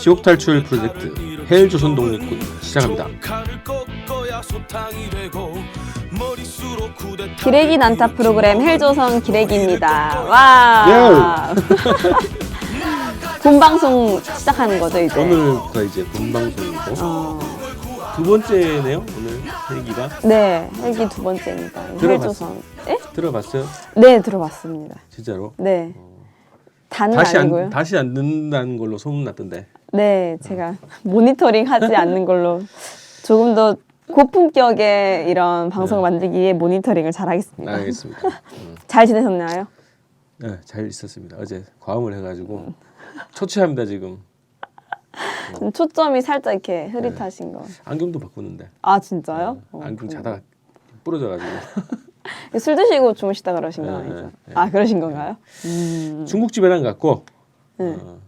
지옥 탈출 프로젝트 헬 조선 독립군 시작합니다. 기레기 난타 프로그램 헬조선 기레기입니다. 와. 본 방송 시작하는 거죠 이제. 오늘부터 이제 본방송이고 어, 두 번째네요. 오늘 헬기가 네, 헬기 두 번째입니다. 들어봤어요? 헬조선. 예? 들어봤어요? 네, 들어봤습니다. 진짜로? 네. 다는 다시 아니고요. 안 다시 안 듣는다는 걸로 소문 났던데. 네, 제가 모니터링 하지 않는 걸로 조금 더 고품격의 이런 방송을 만들기 위해 모니터링을 잘 하겠습니다. 알겠습니다. 음. 잘 지내셨나요? 네, 잘 있었습니다. 어제 과음을 해가지고 초췌합니다 지금. 좀 초점이 살짝 이렇게 흐릿하신 거. 안경도 바꾸는데 아, 진짜요? 어, 안경. 자다가 부러져가지고 술 드시고 주무시다 그러신 건 네, 아니죠? 네, 네. 아, 그러신 건가요? 음. 중국집에는 안 갔고 네. 어,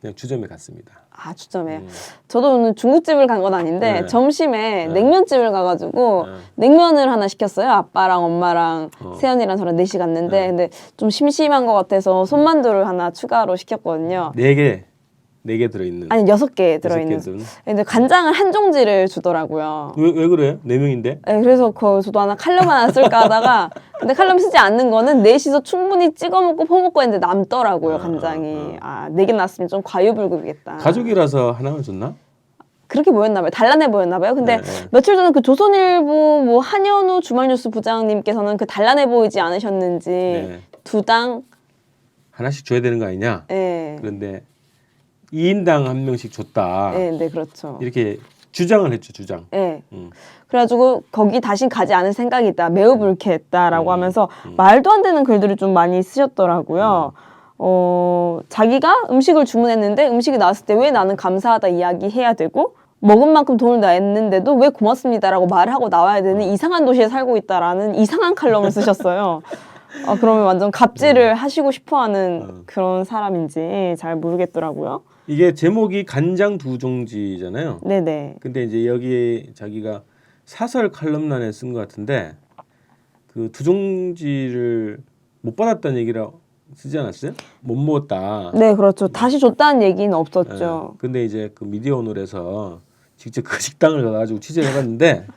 그냥 주점에 갔습니다. 아, 주점에. 음. 저도 오늘 중국집을 간 건 아닌데 네. 점심에 네. 냉면집을 가가지고 네. 냉면을 하나 시켰어요. 아빠랑 엄마랑 어. 세연이랑 저랑 넷이 갔는데 네. 근데 좀 심심한 것 같아서 손만두를 하나 추가로 시켰거든요. 네 개, 네 개 들어있는. 아니 여섯 개 여섯 들어있는. 개 든. 근데 간장을 한 종지를 주더라고요. 왜, 왜 그래요? 네 명인데? 네, 그래서 그 저도 하나 칼럼 하나 쓸까 하다가 근데 칼럼 쓰지 않는 거는 넷이서 충분히 찍어 먹고 퍼먹고 했는데 남더라고요 아, 간장이 아네 개 났으면 좀 과유불급이겠다. 가족이라서 하나만 줬나? 그렇게 보였나 봐요. 단란해 보였나 봐요. 근데 네, 네. 며칠 전에 그 조선일보 뭐 한현우 주말뉴스 부장님께서는 그 단란해 보이지 않으셨는지 네. 두 당 하나씩 줘야 되는 거 아니냐? 예. 그런데 2인당 한 명씩 줬다. 예, 네, 그렇죠. 이렇게 주장을 했죠, 주장. 예. 음. 그래가지고 거기 다신 가지 않을 생각이다. 매우 불쾌했다라고 음, 하면서 음. 말도 안 되는 글들을 좀 많이 쓰셨더라고요. 어, 자기가 음식을 주문했는데 음식이 나왔을 때 왜 나는 감사하다 이야기해야 되고 먹은 만큼 돈을 냈는데도 왜 고맙습니다라고 말하고 나와야 되는 이상한 도시에 살고 있다라는 이상한 칼럼을 쓰셨어요. 아, 그러면 완전 갑질을 하시고 싶어 하는 음. 그런 사람인지 잘 모르겠더라고요. 이게 제목이 간장 두 종지잖아요. 네네. 근데 이제 여기에 자기가 사설 칼럼란에 쓴 것 같은데 그 두 종지를 못 받았다는 얘기라고 쓰지 않았어요? 못 먹었다. 네, 그렇죠. 다시 줬다는 얘기는 없었죠. 예. 근데 이제 그 미디어 오늘에서 직접 그 식당을 가가지고 취재를 해봤는데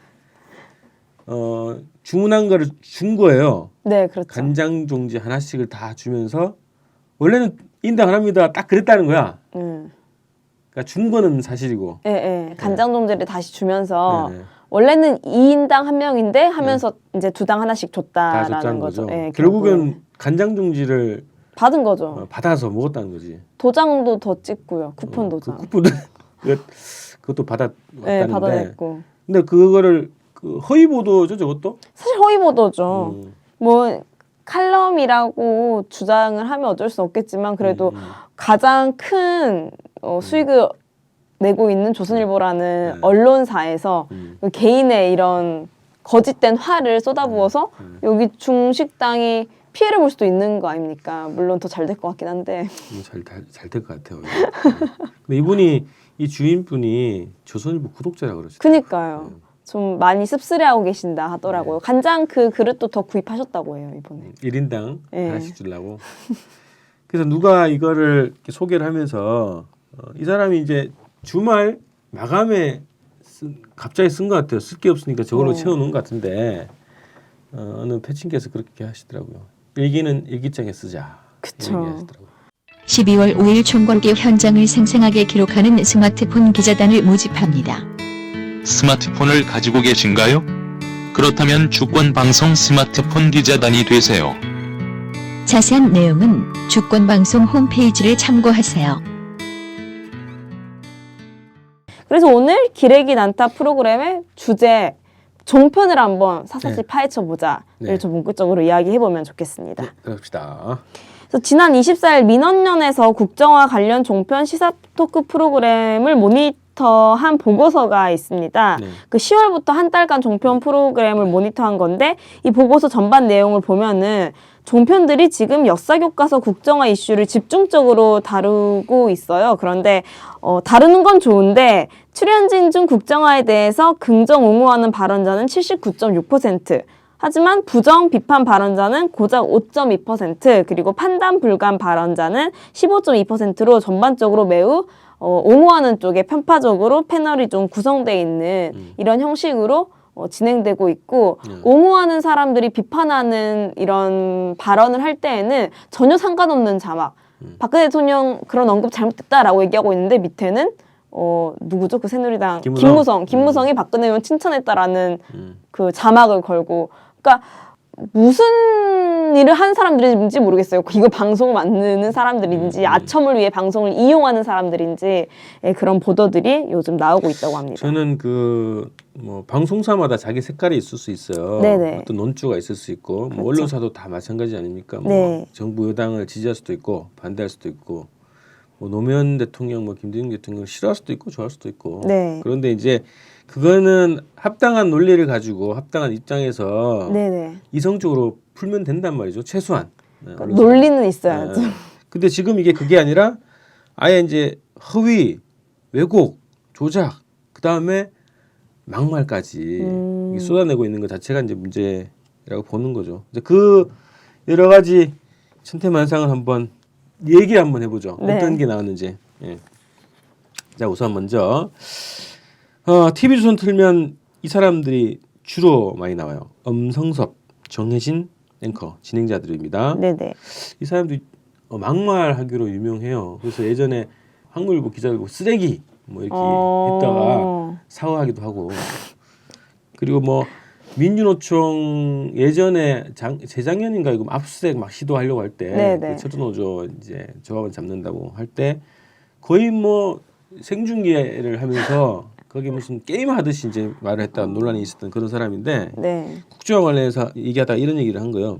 어 주문한 거를 준 거예요. 네, 그렇죠. 간장 종지 하나씩을 다 주면서 원래는 인당 하나입니다. 딱 그랬다는 거야. 음. 그러니까 준 거는 사실이고. 예, 예. 간장 종지를 다시 주면서 네, 네. 원래는 2인당 한 명인데 하면서 이제 두 당 하나씩 다 줬다라는 줬다는 거죠. 거죠. 예, 결국은. 간장 종지를 받은 거죠. 어, 받아서 먹었다는 거지. 도장도 더 찍고요. 쿠폰 어, 도장. 그 쿠폰을 그- 그것도 예, 받았다는데. 받아냈고. 근데 그거를 그 허위 보도죠, 저것도? 사실 허위 보도죠. 음, 뭐 칼럼이라고 주장을 하면 어쩔 수 없겠지만 그래도 음, 음. 가장 큰 어, 수익을 내고 있는 조선일보라는 네. 언론사에서 음. 그 개인의 이런 거짓된 화를 쏟아부어서 음. 여기 중식당이 피해를 볼 수도 있는 거 아닙니까? 물론 더 잘 될 것 같긴 한데. 잘잘될 것 같아요. 음. 근데 이분이 이 주인분이 조선일보 구독자라 그러죠. 그니까요. 음. 좀 많이 씁쓸해하고 계신다 하더라고요. 네. 간장 그 그릇도 더 구입하셨다고 해요 이번에. 1인당 네. 하나씩 주려고. 그래서 누가 이거를 이렇게 소개를 하면서 어, 이 사람이 이제 주말 마감에 쓴, 갑자기 쓴 것 같아요. 쓸 게 없으니까 저걸로 어. 채워놓은 것 같은데 어, 어느 패친께서 그렇게 하시더라고요. 일기는 일기장에 쓰자. 그쵸. 이런 얘기 하시더라고요. 12월 5일 총궐기 현장을 생생하게 기록하는 스마트폰 기자단을 모집합니다. 스마트폰을 가지고 계신가요? 그렇다면 주권방송 스마트폰 기자단이 되세요. 자세한 내용은 주권방송 홈페이지를 참고하세요. 그래서 오늘 기레기 난타 프로그램의 주제 종편을 한번 사사시 네. 파헤쳐 보자를 네. 좀 본격적으로 이야기해 보면 좋겠습니다. 네, 그럽시다. 그래서 지난 24일 민원연에서 국정화 관련 종편 시사 토크 프로그램을 모니 터 한 보고서가 있습니다. 네. 그 10월부터 한 달간 종편 프로그램을 모니터한 건데 이 보고서 전반 내용을 보면은 종편들이 지금 역사 교과서 국정화 이슈를 집중적으로 다루고 있어요. 그런데 어, 다루는 건 좋은데 출연진 중 국정화에 대해서 긍정 옹호하는 발언자는 79.6%, 하지만 부정 비판 발언자는 고작 5.2% 그리고 판단 불감 발언자는 15.2%로 전반적으로 매우 어, 옹호하는 쪽에 편파적으로 패널이 좀 구성돼 있는 음. 이런 형식으로 어, 진행되고 있고 음. 옹호하는 사람들이 비판하는 이런 발언을 할 때에는 전혀 상관없는 자막 음. 박근혜 대통령 그런 언급 잘못됐다라고 얘기하고 있는데 밑에는 어 누구죠 그 새누리당 김무성? 김무성 김무성이 박근혜 의원 칭찬했다라는 음. 그 자막을 걸고 그러니까 무슨 일을 한 사람들인지 모르겠어요. 이거 방송 만드는 사람들인지 음, 음. 아첨을 위해 방송을 이용하는 사람들인지 예, 그런 보도들이 요즘 나오고 있다고 합니다. 저는 그 뭐 방송사마다 자기 색깔이 있을 수 있어요. 네네. 어떤 논조가 있을 수 있고 뭐 그렇죠. 언론사도 다 마찬가지 아닙니까? 뭐 네. 정부 여당을 지지할 수도 있고 반대할 수도 있고 뭐 노무현 대통령 뭐 김대중 대통령을 싫어할 수도 있고 좋아할 수도 있고 네. 그런데 이제 그거는 합당한 논리를 가지고 합당한 입장에서 네네. 이성적으로 풀면 된단 말이죠. 최소한. 네, 그러니까 언론사. 논리는 있어야죠. 네. 근데 지금 이게 그게 아니라 아예 이제 허위, 왜곡, 조작, 그 다음에 막말까지 음. 쏟아내고 있는 것 자체가 이제 문제라고 보는 거죠. 이제 그 여러 가지 천태만상을 한번 얘기 한번 해보죠. 네. 어떤 게 나왔는지. 예. 자 우선 먼저 어, TV 조선 틀면 이 사람들이 주로 많이 나와요. 엄성섭, 정혜진 앵커 진행자들입니다. 네네. 이 사람들이 어, 막말하기로 유명해요. 그래서 예전에 한국일보 기자들 보고 쓰레기 뭐 이렇게 어. 했다가 사과하기도 하고 그리고 뭐 민주노총 예전에 장, 재작년인가 이거 압수수색 막 시도하려고 할때 네네. 그 철도노조 이제 조합원 잡는다고 할 때 거의 뭐 생중계를 하면서 거기 무슨 게임 하듯이 이제 말을 했다 논란이 있었던 그런 사람인데 네. 국정화 관련해서 얘기하다가 이런 얘기를 한 거예요.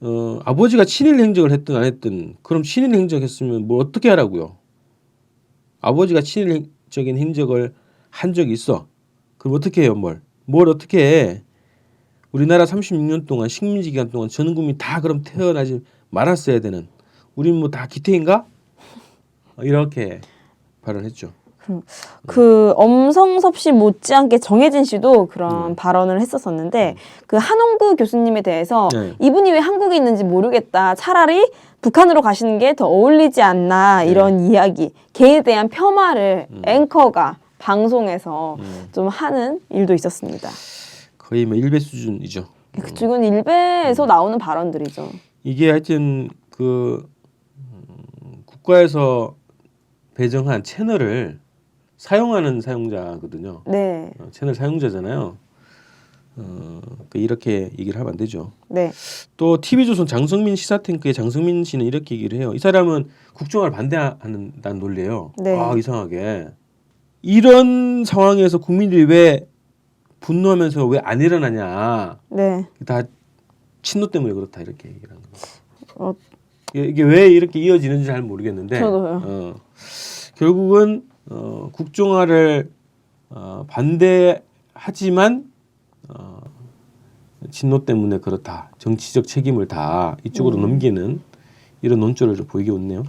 어, 아버지가 친일 행적을 했든 안 했든 그럼 친일 행적했으면 뭐 어떻게 하라고요? 아버지가 친일적인 행적을 한 적이 있어. 그럼 어떻게 해요, 뭘? 뭘 어떻게 해? 우리나라 36년 동안 식민지 기간 동안 전 국민 다 그럼 태어나지 말았어야 되는 우린 뭐다 기태인가? 이렇게 발언했죠. 그 엄성섭 씨 못지않게 정혜진 씨도 그런 음. 발언을 했었었는데 그 한홍구 교수님에 대해서 네. 이분이 왜 한국에 있는지 모르겠다. 차라리 북한으로 가시는 게 더 어울리지 않나 이런 이야기, 개에 대한 폄하를 네. 음. 앵커가 방송에서 음, 좀 하는 일도 있었습니다. 거의 뭐 일배 수준이죠. 그쪽은 일베에서 나오는 발언들이죠. 이게 하여튼 그 음, 국가에서 배정한 채널을 사용하는 사용자거든요. 네, 어, 채널 사용자잖아요. 어, 그 이렇게 얘기를 하면 안 되죠. 네, 또 TV조선 장성민 시사탱크의 장성민 씨는 이렇게 얘기를 해요. 이 사람은 국정화를 반대한다는 논리예요. 네. 아 이상하게 이런 상황에서 국민들이 왜 분노하면서 왜 안 일어나냐? 네. 다 친노 때문에 그렇다 이렇게 얘기를 하는 거예요. 어, 이게 이게 왜 이렇게 이어지는지 잘 모르겠는데 저도요. 어, 결국은 어, 국정화를 어, 반대하지만 어, 진노 때문에 그렇다 정치적 책임을 다 이쪽으로 음. 넘기는 이런 논조를 좀 보이게 웃네요.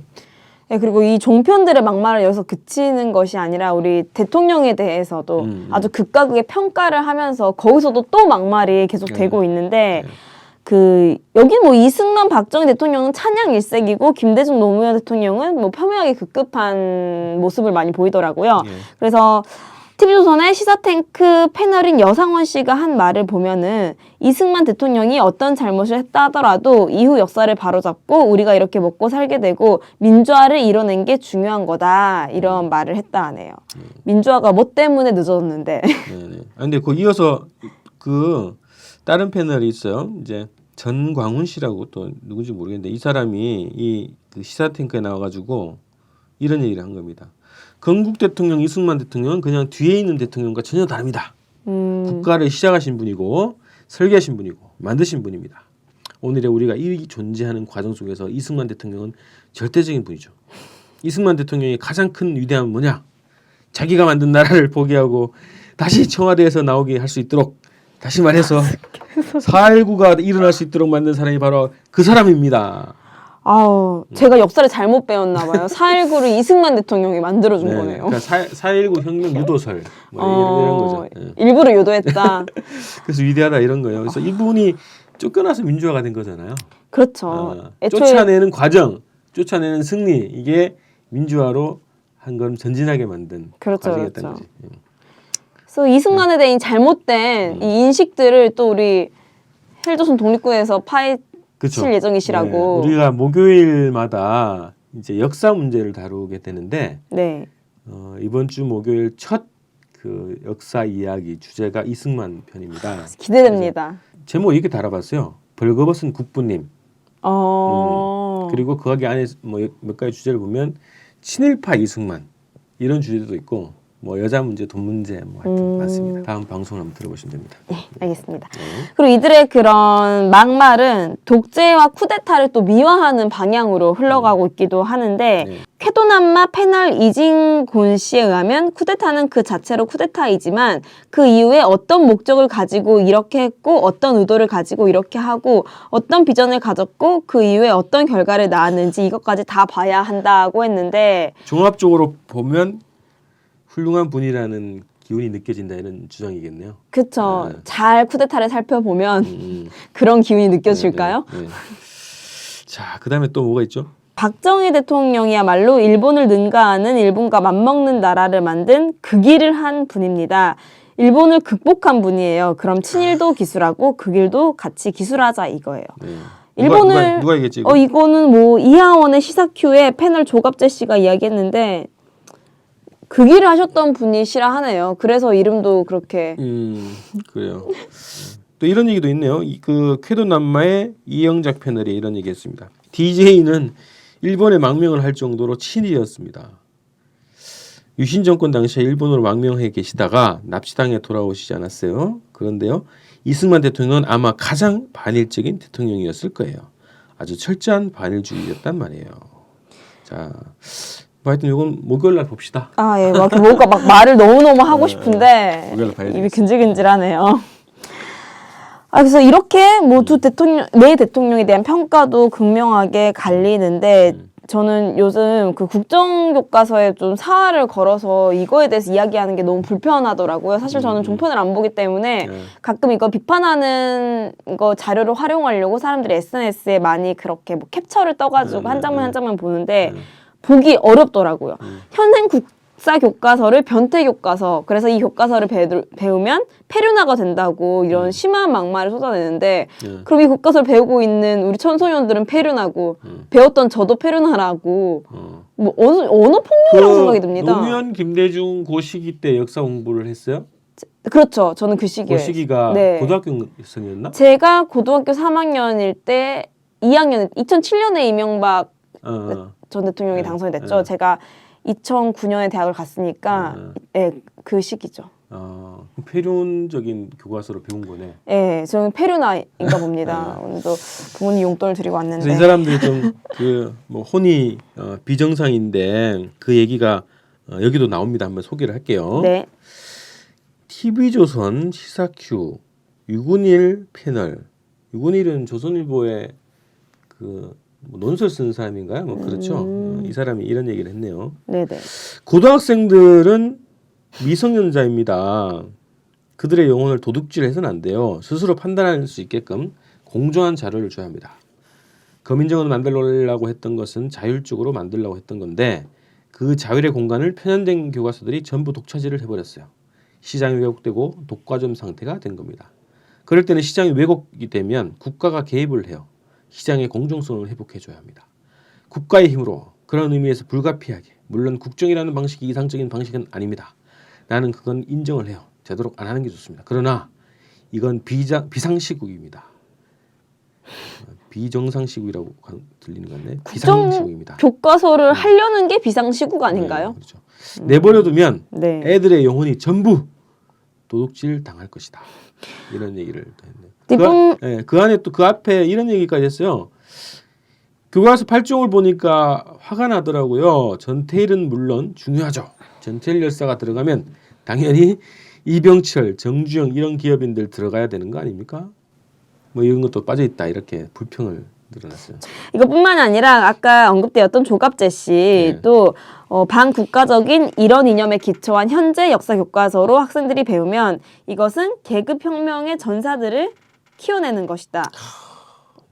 네, 그리고 이 종편들의 막말을 여기서 그치는 것이 아니라 우리 대통령에 대해서도 음, 음. 아주 극과 극의 평가를 하면서 거기서도 또 막말이 계속 네. 되고 있는데 네. 그 여기 뭐 이승만 박정희 대통령은 찬양 일색이고 김대중 노무현 대통령은 뭐 폄훼하게 급급한 모습을 많이 보이더라고요. 예. 그래서 TV조선의 시사탱크 패널인 여상원 씨가 한 말을 보면은 이승만 대통령이 어떤 잘못을 했다 하더라도 이후 역사를 바로잡고 우리가 이렇게 먹고 살게 되고 민주화를 이뤄낸 게 중요한 거다 이런 말을 했다 하네요. 민주화가 뭐 때문에 늦어졌는데 네네. 아 근데 그 이어서 그 다른 패널이 있어요. 이제 전광훈 씨라고 또 누군지 모르겠는데 이 사람이 이 그 시사탱크에 나와가지고 이런 얘기를 한 겁니다. 건국 대통령 이승만 대통령은 그냥 뒤에 있는 대통령과 전혀 다릅니다. 음, 국가를 시작하신 분이고 설계하신 분이고 만드신 분입니다. 오늘의 우리가 이 존재하는 과정 속에서 이승만 대통령은 절대적인 분이죠. 이승만 대통령의 가장 큰 위대함은 뭐냐? 자기가 만든 나라를 포기하고 다시 청와대에서 나오게 할 수 있도록 다시 말해서 4.19가 일어날 수 있도록 만든 사람이 바로 그 사람입니다. 아우 제가 역사를 잘못 배웠나 봐요. 4.19를 이승만 대통령이 만들어준 네, 거네요. 그러니까 4.19 혁명 유도설 뭐 이런, 이런 거죠. 예. 어, 일부러 유도했다. 그래서 위대하다 이런 거예요. 그래서 이분이 쫓겨나서 민주화가 된 거잖아요. 그렇죠. 어, 애초에 쫓아내는 과정, 쫓아내는 승리 이게 민주화로 한건 전진하게 만든 그렇죠, 과정이었던 그렇죠. 거지. 예. 그래서 이승만에 대한 이 잘못된 음. 이 인식들을 또 우리 헬조선 독립군에서 파헤칠 그쵸. 예정이시라고. 네, 우리가 목요일마다 이제 역사 문제를 다루게 되는데 네. 어, 이번 주 목요일 첫 그 역사 이야기 주제가 이승만 편입니다. 기대됩니다. 제목 이렇게 달아봤어요. 벌거벗은 국부님. 어. 그리고 거기 안에 뭐 몇 가지 주제를 보면 친일파 이승만 이런 주제도 있고 뭐 여자 문제, 돈 문제 뭐 하여튼 음. 많습니다. 다음 방송 한번 들어보시면 됩니다. 알겠습니다. 네. 그리고 이들의 그런 막말은 독재와 쿠데타를 또 미화하는 방향으로 흘러가고 있기도 하는데 네. 쾌도남마 패널 이진곤 씨에 의하면 쿠데타는 그 자체로 쿠데타이지만 그 이후에 어떤 목적을 가지고 이렇게 했고 어떤 의도를 가지고 이렇게 하고 어떤 비전을 가졌고 그 이후에 어떤 결과를 낳았는지 이것까지 다 봐야 한다고 했는데 종합적으로 보면 훌륭한 분이라는 기운이 느껴진다 이런 주장이겠네요. 그쵸 네. 잘 쿠데타를 살펴보면 음, 그런 기운이 느껴질까요? 네, 네, 네. 자, 그다음에 또 뭐가 있죠? 박정희 대통령이야말로 일본을 능가하는 일본과 맞먹는 나라를 만든 그 길을 한 분입니다. 일본을 극복한 분이에요. 그럼 친일도 기술하고 그 길도 같이 기술하자 이거예요. 네. 일본을- 누가, 누가, 누가 얘기했지? 이거? 어 이거는 뭐 이하원의 시사큐에 패널 조갑재 씨가 이야기했는데 그 길을 하셨던 분이시라 하네요. 그래서 이름도 그렇게 음, 그래요. 또 이런 얘기도 있네요. 이- 그 쾌도 남마의 이영작 패널이 이런 얘기했습니다. DJ는 일본에 망명을 할 정도로 친일이었습니다. 유신 정권 당시에 일본으로 망명해 계시다가 납치당해 돌아오시지 않았어요. 그런데요, 이승만 대통령은 아마 가장 반일적인 대통령이었을 거예요. 아주 철저한 반일주의였단 말이에요. 자, 뭐 하여튼 이건 목요일 날 봅시다. 아, 예, 막 뭔가 막 말을 너무너무 하고 네, 싶은데 목요일 봐야 입이. 근질근질하네요. 아, 그래서 이렇게 뭐 두 대통령, 네 대통령에 대한 평가도 극명하게 갈리는데 음. 저는 요즘 그 국정교과서에 좀 사활을 걸어서 이거에 대해서 이야기하는 게 너무 불편하더라고요. 사실 저는 음. 종편을 안 보기 때문에 네. 가끔 이거 비판하는 거 자료를 활용하려고 사람들이 SNS에 많이 그렇게 뭐 캡처를 떠가지고 네, 한 네, 장면 네. 한 장면 보는데 네. 보기 어렵더라고요. 음. 현행 국사 교과서를 변태 교과서. 그래서 이 교과서를 배우, 배우면 폐륜화가 된다고 이런 음. 심한 막말을 쏟아내는데 네. 그럼 이 교과서를 배우고 있는 우리 청소년들은 폐륜하고 음. 배웠던 저도 폐륜하라고 어. 뭐 언어, 언어 폭력이라고 생각이 듭니다. 노무현 김대중 고 시기 때 역사 공부를 했어요? 그렇죠. 저는 그 시기에 그 시기가 네. 고등학교생이었나? 제가 고등학교 3학년일 때 2학년 2007년에 이명박 어, 어. 전 대통령이 네, 당선이 됐죠. 네. 제가 2009년에 대학을 갔으니까 예, 그 시기죠. 어, 폐륜적인 교과서로 배운 거네. 예, 저는 페루나인가 봅니다. 오늘도 부모님 용돈을 드리고 그래서 이 왔는데. 사람들이 좀 그 뭐 혼이 어, 비정상인데 그 얘기가 어, 여기도 나옵니다. 한번 소개를 할게요. 네. TV조선 시사큐 유군일 패널. 유군일은 조선일보의 그 뭐 논설 쓰는 사람인가요? 뭐 그렇죠. 음. 어, 이 사람이 이런 얘기를 했네요. 네, 네. 고등학생들은 미성년자입니다. 그들의 영혼을 도둑질해서는 안 돼요. 스스로 판단할 수 있게끔 공정한 자료를 줘야 합니다. 검인정을 만들려고 했던 것은 자율적으로 만들려고 했던 건데 그 자율의 공간을 편향된 교과서들이 전부 독차지를 해버렸어요. 시장이 왜곡되고 독과점 상태가 된 겁니다. 그럴 때는 시장이 왜곡이 되면 국가가 개입을 해요. 시장의 공정성을 회복해줘야 합니다. 국가의 힘으로 그런 의미에서 불가피하게 물론 국정이라는 방식이 이상적인 방식은 아닙니다. 나는 그건 인정을 해요. 되도록 안 하는 게 좋습니다. 그러나 이건 비자, 비상시국입니다. 어, 비정상시국이라고 가- 들리는 건데 국정 비상시국입니다. 교과서를 하려는 게 비상시국 아닌가요? 네, 그렇죠. 내버려두면 네. 애들의 영혼이 전부 도둑질 당할 것이다. 이런 얘기를 또 했네요. 그, 예, 그 안에 또 그 앞에 이런 얘기까지 했어요. 교과서 8종을 보니까 화가 나더라고요. 전태일은 물론 중요하죠. 전태일 열사가 들어가면 당연히 이병철, 정주영 이런 기업인들 들어가야 되는 거 아닙니까? 뭐 이런 것도 빠져 있다 이렇게 불평을 늘어났어요. 이것뿐만 아니라 아까 언급되었던 조갑재 네. 씨도 어, 반국가적인 이런 이념에 기초한 현재 역사 교과서로 학생들이 배우면 이것은 계급 혁명의 전사들을 키워내는 것이다.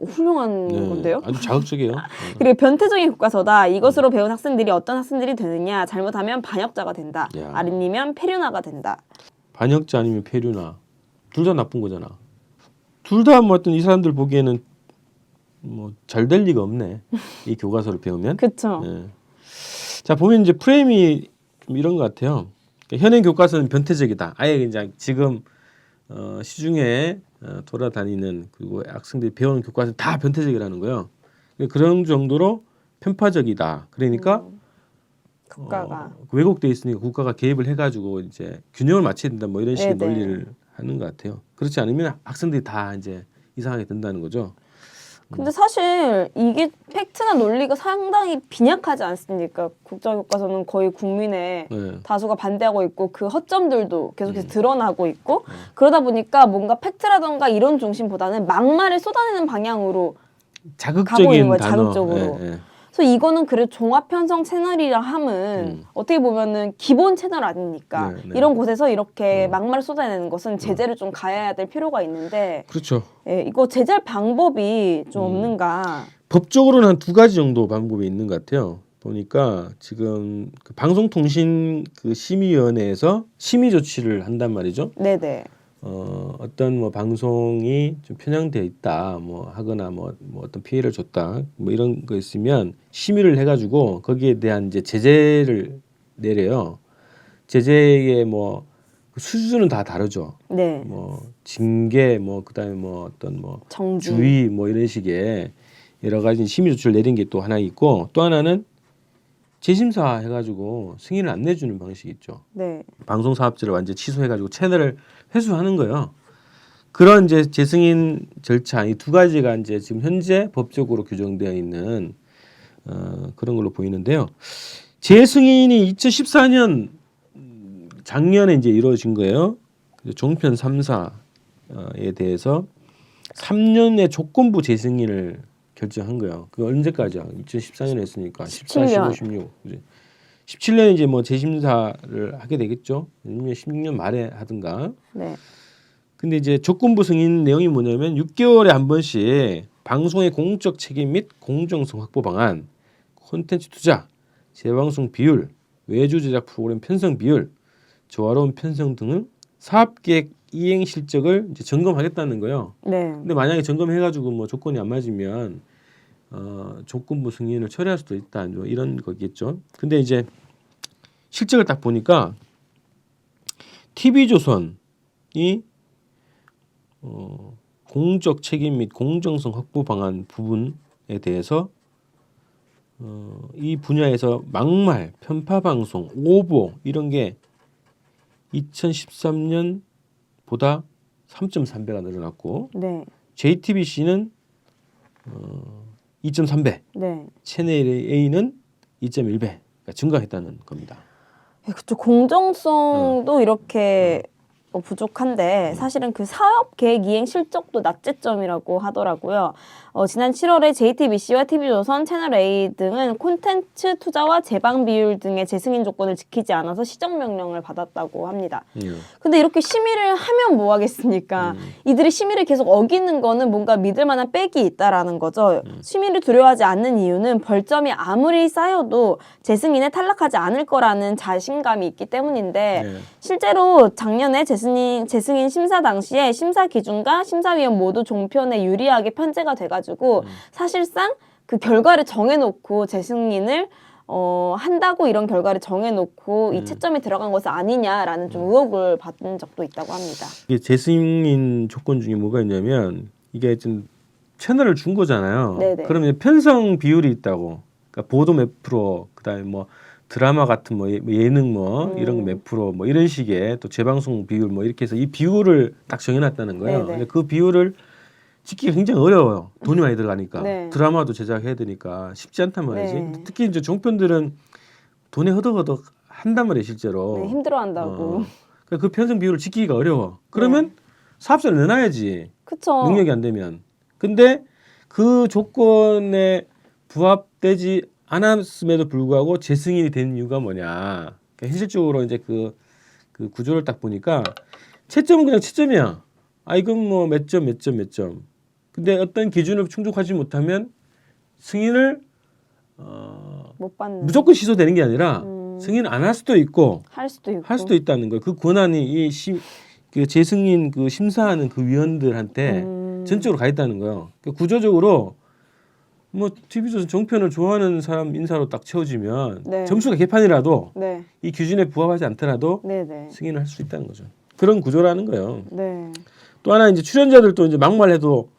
훌륭한 네, 건데요. 아주 자극적이에요. 네. 그리고 변태적인 교과서다. 이것으로 배운 학생들이 어떤 학생들이 되느냐? 잘못하면 반역자가 된다. 야. 아니면 폐륜아가 된다. 반역자 아니면 폐류나 둘다 나쁜 거잖아. 둘 다 뭐 어떤 이 사람들 보기에는 뭐 잘 될 리가 없네. 이 교과서를 배우면. 그쵸? 예. 자 보면 이제 프레임이 좀 이런 것 같아요. 그러니까 현행 교과서는 변태적이다. 아예 그냥 지금 어, 시중에 어, 돌아다니는 그리고 학생들이 배우는 교과서는 다 변태적이라는 거예요. 그러니까 그런 정도로 편파적이다. 그러니까 국가가. 어, 왜곡돼 있으니까 국가가 개입을 해가지고 이제 균형을 맞춰야 된다. 뭐 이런 식의 네네. 논리를 하는 것 같아요. 그렇지 않으면 학생들이 다 이제 이상하게 된다는 거죠. 근데 사실 이게 팩트나 논리가 상당히 빈약하지 않습니까? 국정교과서는 거의 국민의 네. 다수가 반대하고 있고 그 허점들도 계속해서 드러나고 있고 그러다 보니까 뭔가 팩트라던가 이론 중심보다는 막말을 쏟아내는 방향으로 가고 있는 자극적인 거예요, 단어. 자극적으로. 예, 예. 그래서 이거는 그래 종합 편성 채널이라 함은 음. 어떻게 보면은 기본 채널 아닙니까? 네, 네. 이런 곳에서 이렇게 음. 막말을 쏟아내는 것은 제재를 좀 가해야 될 필요가 있는데 그렇죠. 예, 이거 제재할 방법이 좀 음. 없는가? 법적으로는 한 두 가지 정도 방법이 있는 것 같아요. 보니까 지금 그 방송통신 그 심의위원회에서 심의 조치를 한단 말이죠. 네네. 어, 어떤 뭐 방송이 좀 편향되어 있다, 뭐 하거나 뭐, 뭐 어떤 피해를 줬다, 뭐 이런 거 있으면 심의를 해가지고 거기에 대한 이제 제재를 내려요. 제재의 뭐그 수준은 다 다르죠. 네. 뭐 징계, 뭐 그다음에 뭐 어떤 뭐 정주. 주의 뭐 이런 식의 여러 가지 심의 조치를 내린 게 또 하나 있고 또 하나는 재심사 해가지고 승인을 안 내주는 방식이 있죠. 네. 방송 사업자를 완전 히 취소해가지고 채널을 회수하는 거예요. 그런 이제 재승인 절차 이 두 가지가 이제 지금 현재 법적으로 규정되어 있는 어, 그런 걸로 보이는데요. 재승인이 2014년 음, 작년에 이제 이루어진 거예요. 종편 3사에 대해서 3년의 조건부 재승인을 결정한 거예요. 그 언제까지야? 2014년에 했으니까 14, 15, 16. 그지? 17년에 이제 뭐 재심사를 하게 되겠죠. 아니면 16년 말에 하든가. 네. 근데 이제 조건부 승인 내용이 뭐냐면 6개월에 한 번씩 방송의 공적 책임 및 공정성 확보 방안, 콘텐츠 투자, 재방송 비율, 외주 제작 프로그램 편성 비율, 조화로운 편성 등을 사업 계획 이행 실적을 이제 점검하겠다는 거예요. 네. 근데 만약에 점검해가지고 뭐 조건이 안 맞으면 어, 조건부 승인을 처리할 수도 있다 뭐 이런 거겠죠. 근데 이제 실적을 딱 보니까 TV조선이 어, 공적 책임 및 공정성 확보 방안 부분에 대해서 어, 이 분야에서 막말, 편파 방송, 오보 이런 게 2013년 보다 3.3배가 늘어났고 네. JTBC는 어, 2.3배, 네. 채널 A는 2.1배 그러니까 증가했다는 겁니다. 예, 그쵸. 공정성도 이렇게 어, 부족한데 사실은 그 사업 계획 이행 실적도 낙제점이라고 하더라고요. 어, 지난 7월에 JTBC와 TV조선, 채널 A 등은 콘텐츠 투자와 재방 비율 등의 재승인 조건을 지키지 않아서 시정 명령을 받았다고 합니다. 예. 근데 이렇게 심의를 하면 뭐 하겠습니까? 음. 이들이 심의를 계속 어기는 거는 뭔가 믿을 만한 빽이 있다라는 거죠. 심의를 두려워하지 않는 이유는 벌점이 아무리 쌓여도 재승인에 탈락하지 않을 거라는 자신감이 있기 때문인데 예. 실제로 작년에 재승인, 재승인 심사 당시에 심사 기준과 심사위원 모두 종편에 유리하게 편제가 돼가지고 사실상 그 결과를 정해놓고 재승인을 어, 한다고 이런 결과를 정해놓고 이 채점이 들어간 것은 아니냐라는 좀 의혹을 받은 적도 있다고 합니다. 이게 재승인 조건 중에 뭐가 있냐면 이게 좀 채널을 준 거잖아요. 네네. 그러면 편성 비율이 있다고. 그러니까 보도 몇 프로, 그다음에 뭐 드라마 같은 뭐 예- 예능 뭐 음. 이런 거 몇 프로 뭐 이런 식의 또 재방송 비율 뭐 이렇게 해서 이 비율을 딱 정해놨다는 거예요. 네네. 근데 그 비율을 지키기 굉장히 어려워요. 돈이 많이 들어가니까 네. 드라마도 제작해야 되니까 쉽지 않단 말이지. 네. 특히 이제 종편들은 돈이 허덕허덕 한단 말이에요, 실제로. 네, 힘들어한다고. 어. 그러니까 그 편성 비율을 지키기가 어려워. 그러면 사업자를 내놔야지. 그쵸. 능력이 안 되면. 근데 그 조건에 부합되지 않았음에도 불구하고 재승인이 된 이유가 뭐냐. 그러니까 현실적으로 이제 그, 그 구조를 딱 보니까 채점은 그냥 채점이야. 아 이건 뭐 몇 점 몇 점 몇 점. 근데 어떤 기준을 충족하지 못하면 승인을 어, 못 받는. 무조건 취소되는 게 아니라 음. 승인 안 할 수도 있고 할 수도 있고. 할 수도 있다는 거예요. 그 권한이 이 심, 그 재승인 그 심사하는 그 위원들한테 음. 전적으로 가 있다는 거예요. 그 구조적으로 뭐 TV조선 정편을 좋아하는 사람 인사로 딱 채워지면 네. 점수가 개판이라도 네, 이 기준에 부합하지 않더라도 네, 네, 승인을 할 수 있다는 거죠. 그런 구조라는 거예요. 네. 또 하나 이제 출연자들도 이제 막말해도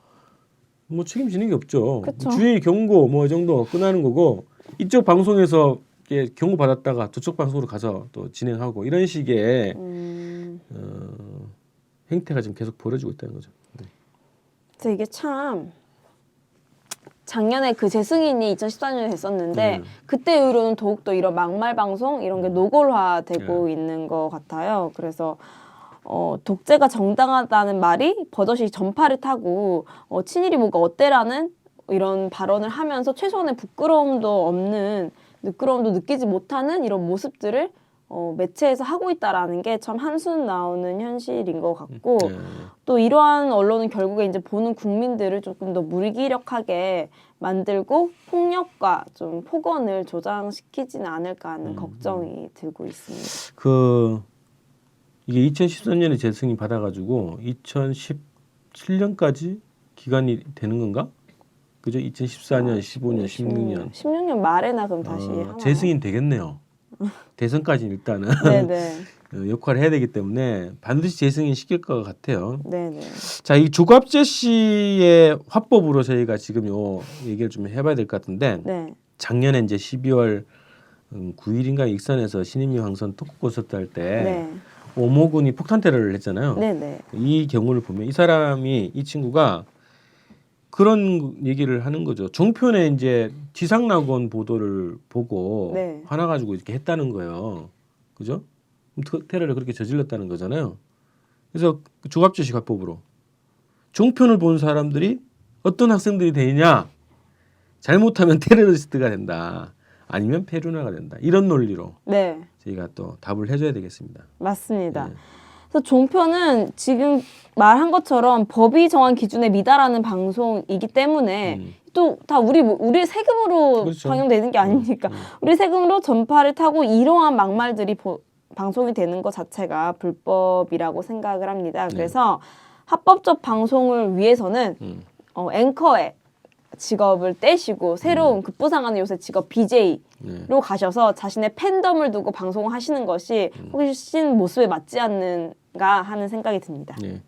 뭐 책임지는 게 없죠. 그쵸. 주의 경고 뭐 이 정도 끝나는 거고 이쪽 방송에서 이렇게 경고 받았다가 저쪽 방송으로 가서 또 진행하고 이런 식의 음, 어, 행태가 지금 계속 벌어지고 있다는 거죠. 네. 그래서 이게 참 작년에 그 재승인이 2014년에 됐었는데 음. 그때 이후로는 더욱더 이런 막말 방송 이런 게 노골화되고 네. 있는 것 같아요. 그래서 어, 독재가 정당하다는 말이 버젓이 전파를 타고 어, 친일이 뭐가 어때라는 이런 발언을 하면서 최소한의 부끄러움도 없는 부끄러움도 느끼지 못하는 이런 모습들을 어, 매체에서 하고 있다라는 게 참 한숨 나오는 현실인 것 같고 네. 또 이러한 언론은 결국에 이제 보는 국민들을 조금 더 무기력하게 만들고 폭력과 좀 폭언을 조장시키지는 않을까 하는 음. 걱정이 들고 있습니다. 그 이게 2013년에 재승인 받아가지고 2017년까지 기간이 되는 건가? 그죠? 2014년, 15년, 16년 16년 말에나 그럼 다시 어? 재승인 되겠네요. 대선까지 일단은 네네 어, 역할을 해야 되기 때문에 반드시 재승인 시킬 것 같아요. 네네 자, 이 조갑재 씨의 화법으로 저희가 지금 요 얘기를 좀 해봐야 될 것 같은데 네 작년에 이제 12월 음, 9일인가 익선에서 신임미 황선 토크 콘서트 할때 네. 오모군이 폭탄 테러를 했잖아요. 네네 이 경우를 보면 이 사람이 이 친구가 그런 얘기를 하는 거죠. 종편에 이제 지상낙원 보도를 보고 네. 화나 가지고 이렇게 했다는 거예요. 그죠? 그 테러를 그렇게 저질렀다는 거잖아요. 그래서 화법으로 종편을 본 사람들이 어떤 학생들이 되느냐? 잘못하면 테러리스트가 된다. 아니면 페루나가 된다. 이런 논리로 네 저희가 또 답을 해줘야 되겠습니다. 맞습니다. 네. 그래서 종편은 지금 말한 것처럼 법이 정한 기준에 미달하는 방송이기 때문에 음. 또다 우리 우리 세금으로 그렇죠. 방영되는 게 아니니까 음. 우리 세금으로 전파를 타고 이러한 막말들이 보- 방송이 되는 것 자체가 불법이라고 생각을 합니다. 네. 그래서 합법적 방송을 위해서는 음. 어, 앵커의 직업을 떼시고 새로운 급부상하는 요새 직업 BJ로 네. 가셔서 자신의 팬덤을 두고 방송을 하시는 것이 음. 훨씬 모습에 맞지 않는가 하는 생각이 듭니다. 네.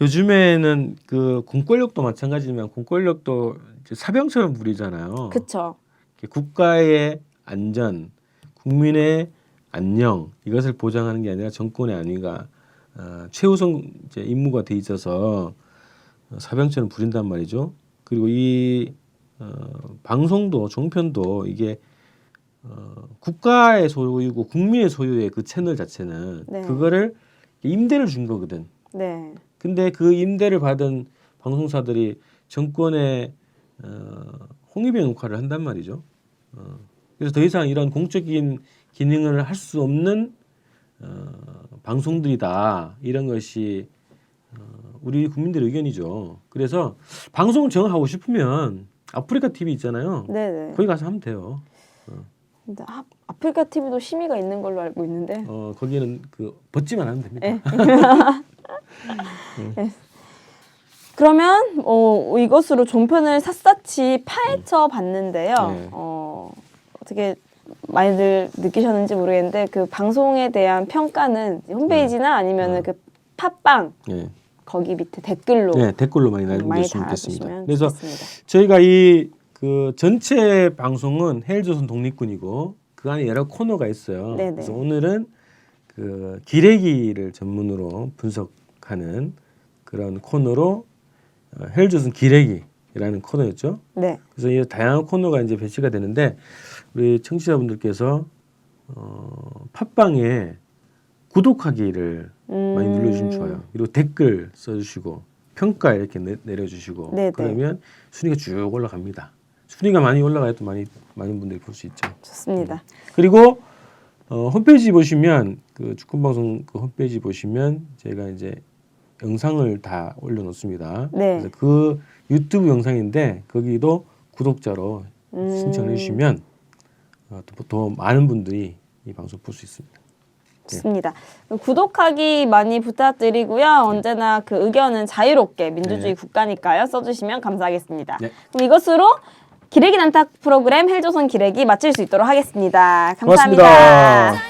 요즘에는 그 공권력도 마찬가지지만 공권력도 이제 사병처럼 부리잖아요. 이렇게 국가의 안전, 국민의 안녕 이것을 보장하는 게 아니라 정권의 안위가 어, 최우선 임무가 돼 있어서 어, 사병처럼 부린단 말이죠. 그리고 이 어, 방송도 종편도 이게 어, 국가의 소유이고 국민의 소유의 그 채널 자체는 네. 그거를 임대를 준 거거든. 네. 근데 그 임대를 받은 방송사들이 정권의 어, 홍위병 역할을 한단 말이죠. 어, 그래서 더 이상 이런 공적인 기능을 할 수 없는 어, 방송들이다 이런 것이 어, 우리 국민들의 의견이죠. 그래서 방송 정하고 싶으면 아프리카 TV 있잖아요. 네네. 거기 가서 하면 돼요. 근데 아, 아프리카 TV도 심의가 있는 걸로 알고 있는데. 어, 거기는 그 벗지만 하면 됩니다. 네. 그러면 어, 이것으로 종편을 샅샅이 파헤쳐 봤는데요. 네. 어, 어떻게 많이들 느끼셨는지 모르겠는데 그 방송에 대한 평가는 홈페이지나 아니면은 네. 그 팟빵 네. 거기 밑에 댓글로 네, 댓글로 많이 많이 남겨주시면 좋겠습니다. 그래서 좋겠습니다. 저희가 이 그 전체 방송은 해일조선 독립군이고 그 안에 여러 코너가 있어요. 네네. 그래서 오늘은 그 기레기를 전문으로 분석하는 그런 코너로 어, 해일조선 기레기라는 코너였죠. 네. 그래서 이 다양한 코너가 이제 배치가 되는데 우리 청취자분들께서 어, 팟빵에 구독하기를 많이 음. 눌러주시면 좋아요. 그리고 댓글 써주시고 평가 이렇게 내, 내려주시고 네, 네, 그러면 순위가 쭉 올라갑니다. 순위가 많이 올라가야 또 많이 많은 분들이 볼 수 있죠. 좋습니다. 음. 그리고 어, 홈페이지 보시면 그 주권방송 그 홈페이지 보시면 제가 이제 영상을 다 올려놓습니다. 네. 그래서 그 유튜브 영상인데 거기도 구독자로 음. 신청해 주시면 어, 더 많은 분들이 이 방송 볼 수 있습니다. 좋습니다. 구독하기 많이 부탁드리고요. 네. 언제나 그 의견은 자유롭게 민주주의 네. 국가니까요. 써주시면 감사하겠습니다. 네. 그럼 이것으로 기레기 난탁 프로그램 헬조선 기레기 마칠 수 있도록 하겠습니다 감사합니다. 고맙습니다.